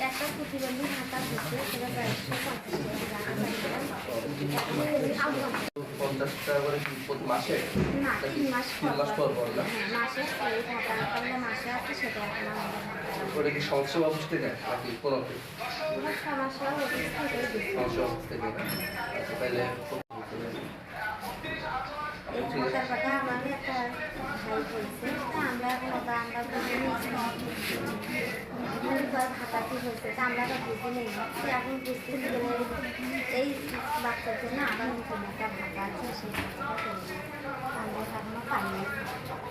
একটা প্রতিবন্ধী ভাতা সেটা পঞ্চাশ টাকা করে কি প্রতি মাসে? তিন মাস পর পর না? হ্যাঁ, ওটা কি সমস্যা অফিস থেকে নাকি কোনো হচ্ছে থেকে অফিস থেকে আচ্ছা তাহলে ভাতার একটা ভাই বলছে তা আমরা এখন ওটা আমরা বুঝে নিয়েছি হয়েছে তা আমরা তো বুঝে নেই। এখন বুঝতেছি এই বাচ্চার জন্য আবার নতুন একটা ভাতা আছে সেই ভাতাটা করে দিই। আমরা এখনও পাইনি।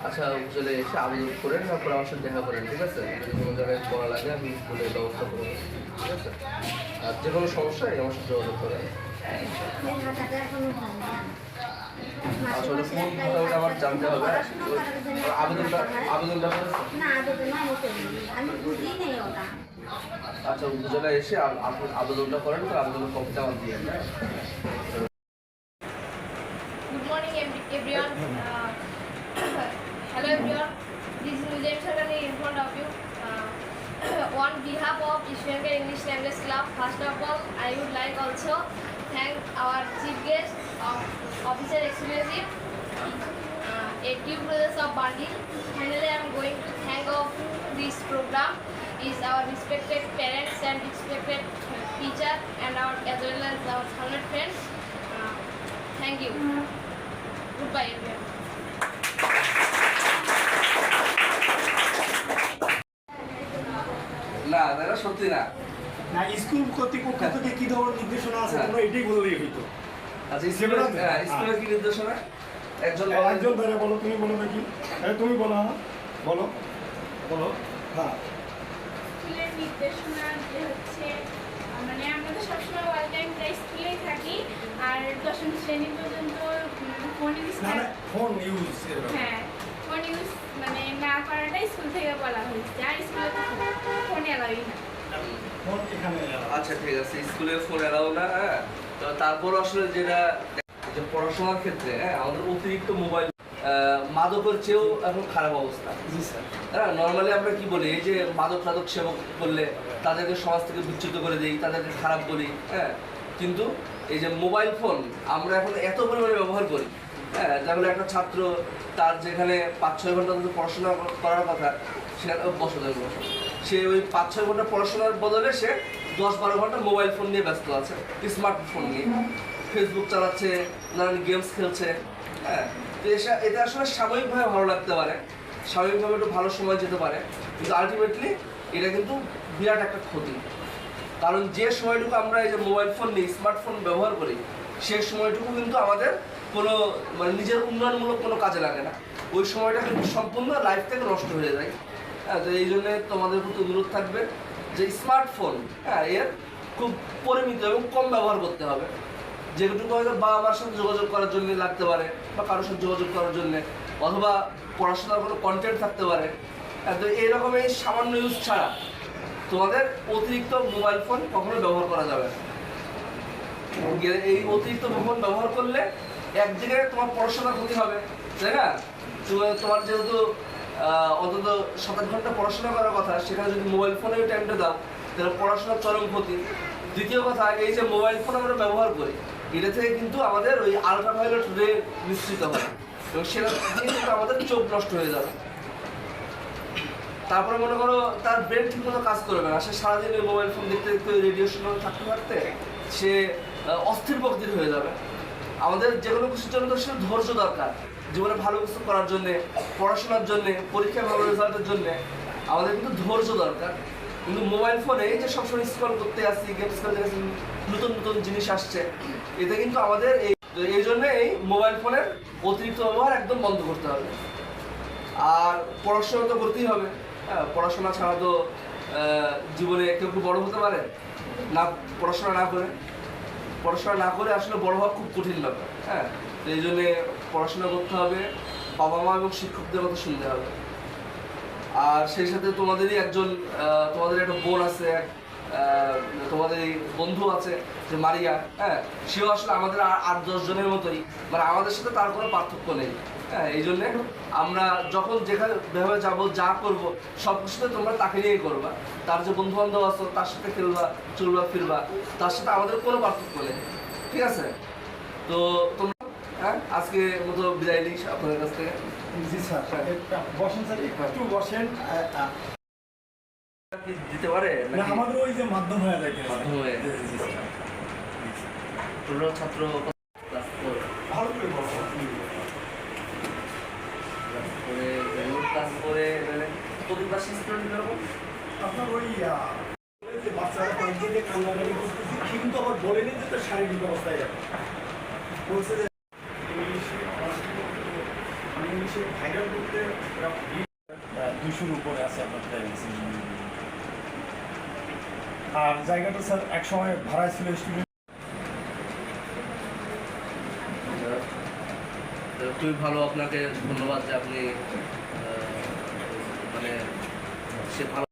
আচ্ছা চলে এসে আবেদন করেন তারপর আমার সাথে দেখা করেন ঠিক আছে? যদি কোনো জায়গায় করা লাগে আমি বলে ব্যবস্থা করব ঠিক আছে? আর যে কোনো সমস্যা আমার সাথে যোগাযোগ করেন এই ভাতাটা এখনও হয়নি আসলে কোন ভাতাটা আমার জানতে হবে আবেদনটা আবেদনটা আচ্ছা উপজেলায় এসে আপনি আবেদনটা করেন তো আবেদনের কপিটা আমার দিয়ে. Uh, hello, everyone. This is Mujahid Sarkani in front of you. Uh, on behalf of Ishmael English Language Club, first of all, I would like also thank our chief guest, of Officer Excellency, uh, a due process of Bandi. Finally, I am going to thank of this program is our respected parents and respected teacher and our as well as our scholar friends. Uh, thank you. Goodbye, everyone. না দাদা সত্যি না না school কর্তৃপক্ষ থেকে কি ধরনের নির্দেশনা আছে হ্যাঁ। তোমরা এটাই বললেই হইতো আচ্ছা হ্যাঁ, কি নির্দেশনা? একজন একজন ধরে বলো তুমি বলো দেখি। হ্যাঁ তুমি বলো হ্যাঁ বলো বলো। হ্যাঁ। স্কুলের নির্দেশনা যে হচ্ছে মানে আমরা তো সবসময় অল টাইম প্রায় স্কুলেই থাকি আর দশম শ্রেণি পর্যন্ত ফোন ইউজ ফোন হ্যাঁ ফোন ইউজ মানে না করাটাই স্কুল থেকে বলা হয়েছে আর স্কুলে তো ফোন অ্যালাউই না। আচ্ছা ঠিক আছে স্কুলে ফোন এলাও না হ্যাঁ? তো তারপর আসলে যেটা যে পড়াশোনার ক্ষেত্রে হ্যাঁ আমাদের অতিরিক্ত মোবাইল মাদকের চেয়েও এখন খারাপ অবস্থা। জি স্যার। হ্যাঁ নর্মালি আমরা কি বলি এই যে মাদক টাদক সেবক করলে তাদেরকে সমাজ থেকে বিচ্যুত করে দিই তাদেরকে খারাপ বলি হ্যাঁ? কিন্তু এই যে মোবাইল ফোন আমরা এখন এত পরিমাণে ব্যবহার করি হ্যাঁ? তাহলে একটা ছাত্র তার যেখানে পাঁচ ছয় ঘণ্টা পড়াশোনা করার কথা সেখানে বসে থাকবে। সে ওই পাঁচ ছয় ঘণ্টা পড়াশোনার বদলে সে দশ বারো ঘণ্টা মোবাইল ফোন নিয়ে ব্যস্ত আছে স্মার্টফোন নিয়ে। ফেসবুক চালাচ্ছে, নানান গেমস খেলছে হ্যাঁ। তো এটা আসলে সাময়িকভাবে ভালো লাগতে পারে স্বাভাবিকভাবে একটু ভালো সময় যেতে পারে, কিন্তু আলটিমেটলি এটা কিন্তু বিরাট একটা ক্ষতি। কারণ যে সময়টুকু আমরা এই যে মোবাইল ফোন নিই স্মার্টফোন ব্যবহার করি সেই সময়টুকু কিন্তু আমাদের কোনো মানে নিজের উন্নয়নমূলক কোনো কাজে লাগে না। ওই সময়টা কিন্তু সম্পূর্ণ লাইফ থেকে নষ্ট হয়ে যায়। হ্যাঁ তো এই জন্যে তোমাদের প্রতি অনুরোধ থাকবে যে স্মার্টফোন হ্যাঁ এর খুব পরিমিত এবং কম ব্যবহার করতে হবে। যেটুকু হয়তো বাবা মার সাথে যোগাযোগ করার জন্য লাগতে পারে বা কারোর সাথে যোগাযোগ করার জন্য অথবা পড়াশোনার কোনো কন্টেন্ট থাকতে পারে। হ্যাঁ, তো এইরকম এই সামান্য ইউজ ছাড়া তোমাদের অতিরিক্ত মোবাইল ফোন কখনো ব্যবহার করা যাবে না। এই অতিরিক্ত মোবাইল ব্যবহার করলে একদিকে তোমার পড়াশোনার ক্ষতি হবে তাই না? তোমার- যেহেতু অন্তত সাত আট ঘণ্টা পড়াশোনা করার কথা, সেখানে যদি মোবাইল ফোনে টাইমটা দাও, তাহলে পড়াশোনার চরম ক্ষতি। দ্বিতীয় কথা এই যে মোবাইল ফোন আমরা ব্যবহার করি, এটা থেকে কিন্তু আমাদের ওই আলট্রাভায়োলেট রে মিশ্রিত হয়, এবং সেটা আমাদের চোখ নষ্ট হয়ে যাবে। তারপরে মনে করো, তার ব্রেন ঠিক মতো কাজ করবে না, সে সারাদিন ওই মোবাইল ফোন দেখতে দেখতে রেডিয়েশন থাকতে থাকতে সে অস্থির প্রকৃতির হয়ে যাবে। আমাদের যে কোনো কিছুর জন্য তো সে ধৈর্য দরকার। জীবনে ভালো কিছু করার জন্যে, পড়াশোনার জন্যে, পরীক্ষায় ভালো রেজাল্টের জন্যে আমাদের কিন্তু ধৈর্য দরকার। কিন্তু মোবাইল ফোনে এই যে সবসময় স্ক্রল করতে আসছি গেমস খেলতে আসছি নতুন নতুন জিনিস আসছে, এতে কিন্তু আমাদের এই এই জন্য এই মোবাইল ফোনের অতিরিক্ত ব্যবহার একদম বন্ধ করতে হবে। আর পড়াশোনা তো করতেই হবে। হ্যাঁ পড়াশোনা ছাড়া তো জীবনে কেউ কেউ বড় হতে পারে? না, পড়াশোনা না করে। পড়াশোনা না করে আসলে বড় হওয়া খুব কঠিন ব্যাপার। হ্যাঁ এই জন্যে পড়াশোনা করতে হবে, বাবা মা এবং শিক্ষকদের শুনতে হবে। আর সেই সাথে তোমাদেরই একজন তোমাদের একটা বোন আছে তোমাদের বন্ধু আছে যে মারিয়া হ্যাঁ? সেও আসলে আমাদের আট, দশ জনের মতোই মানে আমাদের সাথে তার কোনো পার্থক্য নেই হ্যাঁ? এই জন্যে আমরা যখন যেখানে যাব, যা করব সব কিছুতে তোমরা তাকে নিয়েই করবা। তার যে বন্ধু বান্ধব আছো, তার সাথে খেলবা, চলবা, ফিরবা, তার সাথে আমাদের কোনো পার্থক্য নেই, ঠিক আছে? তো তোমরা হ্যাঁ আজকে মতো বিদায় নিস আপনাদের কাছ থেকে। জি স্যার বসেন স্যার একটু বসেন আ- কি দিতে পারে না আমাদের ওই যে মাধ্যম হয়ে যায় মাধ্যম হয়ে। ছাত্র ভালো করে ক্লাস করে প্রতি ক্লাসে স্টুডেন্ট আপনার ওই যে বাচ্চারা কয়েকদিন যে কান্নাকাটি করতেছে কিন্তু আবার বলেনি যে তার শারীরিক অবস্থায় যাবে। বলছে যে ইংলিশে পড়াশোনা করতে, করতে দুশোর উপরে আছে আপনার আর জায়গাটা স্যার একসময় ভাড়া ছিল খুবই ভালো আপনাকে ধন্যবাদ যে আপনি মানে সে ভালো